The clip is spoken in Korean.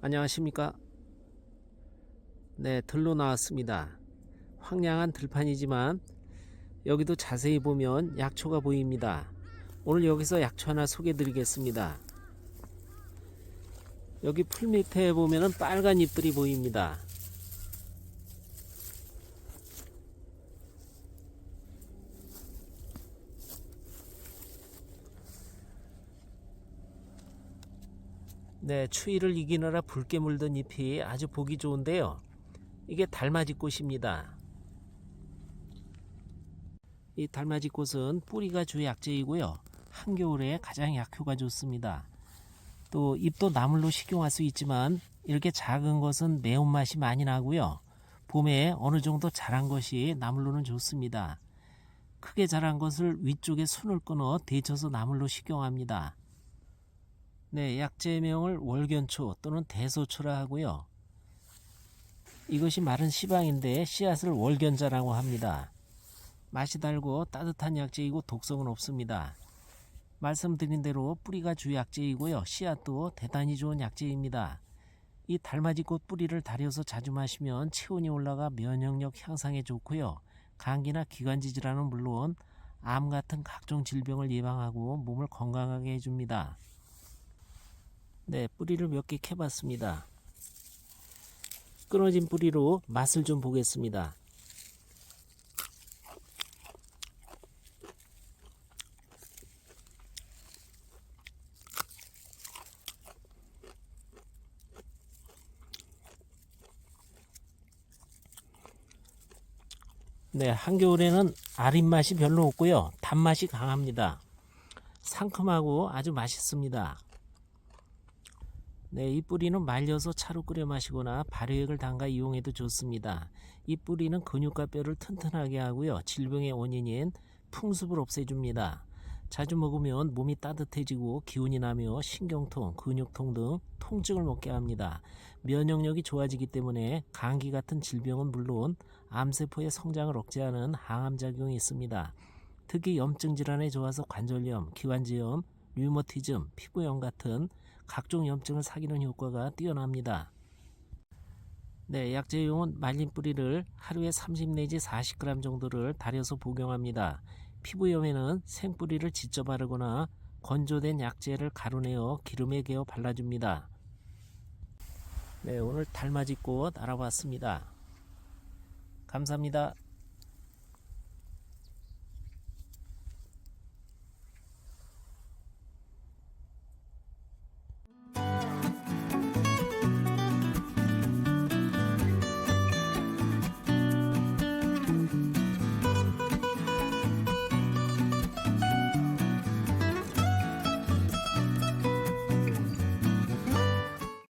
안녕하십니까? 네, 들로 나왔습니다. 황량한 들판이지만 여기도 자세히 보면 약초가 보입니다. 오늘 여기서 약초 하나 소개해 드리겠습니다. 여기 풀 밑에 보면은 빨간 잎들이 보입니다. 네, 추위를 이기느라 붉게 물든 잎이 아주 보기 좋은데요. 이게 달맞이 꽃입니다. 이 달맞이 꽃은 뿌리가 주 약재이고요. 한겨울에 가장 약효가 좋습니다. 또 잎도 나물로 식용할 수 있지만 이렇게 작은 것은 매운맛이 많이 나고요. 봄에 어느 정도 자란 것이 나물로는 좋습니다. 크게 자란 것을 위쪽에 순을 끊어 데쳐서 나물로 식용합니다. 네, 약재명을 월견초 또는 대소초라 하고요. 이것이 마른 시방인데 씨앗을 월견자라고 합니다. 맛이 달고 따뜻한 약재이고 독성은 없습니다. 말씀드린 대로 뿌리가 주 약재이고요. 씨앗도 대단히 좋은 약재입니다. 이 달맞이꽃 뿌리를 다려서 자주 마시면 체온이 올라가 면역력 향상에 좋고요. 감기나 기관지 질환은 물론 암 같은 각종 질병을 예방하고 몸을 건강하게 해줍니다. 네, 뿌리를 몇 개 캐봤습니다. 끊어진 뿌리로 맛을 좀 보겠습니다. 네, 한겨울에는 아린 맛이 별로 없고요. 단맛이 강합니다. 상큼하고 아주 맛있습니다. 네, 이 뿌리는 말려서 차로 끓여 마시거나 발효액을 담가 이용해도 좋습니다. 이 뿌리는 근육과 뼈를 튼튼하게 하고요. 질병의 원인인 풍습을 없애줍니다. 자주 먹으면 몸이 따뜻해지고 기운이 나며 신경통, 근육통 등 통증을 먹게 합니다. 면역력이 좋아지기 때문에 감기 같은 질병은 물론 암세포의 성장을 억제하는 항암작용이 있습니다. 특히 염증 질환에 좋아서 관절염, 기관지염, 류머티즘, 피부염 같은 각종 염증을 사귀는 효과가 뛰어납니다. 네, 약재용은 말린 뿌리를 하루에 30 내지 40g 정도를 달여서 복용합니다. 피부염에는 생뿌리를 직접 바르거나 건조된 약재를 가루내어 기름에 개어 발라줍니다. 네, 오늘 달맞이꽃 알아봤습니다. 감사합니다.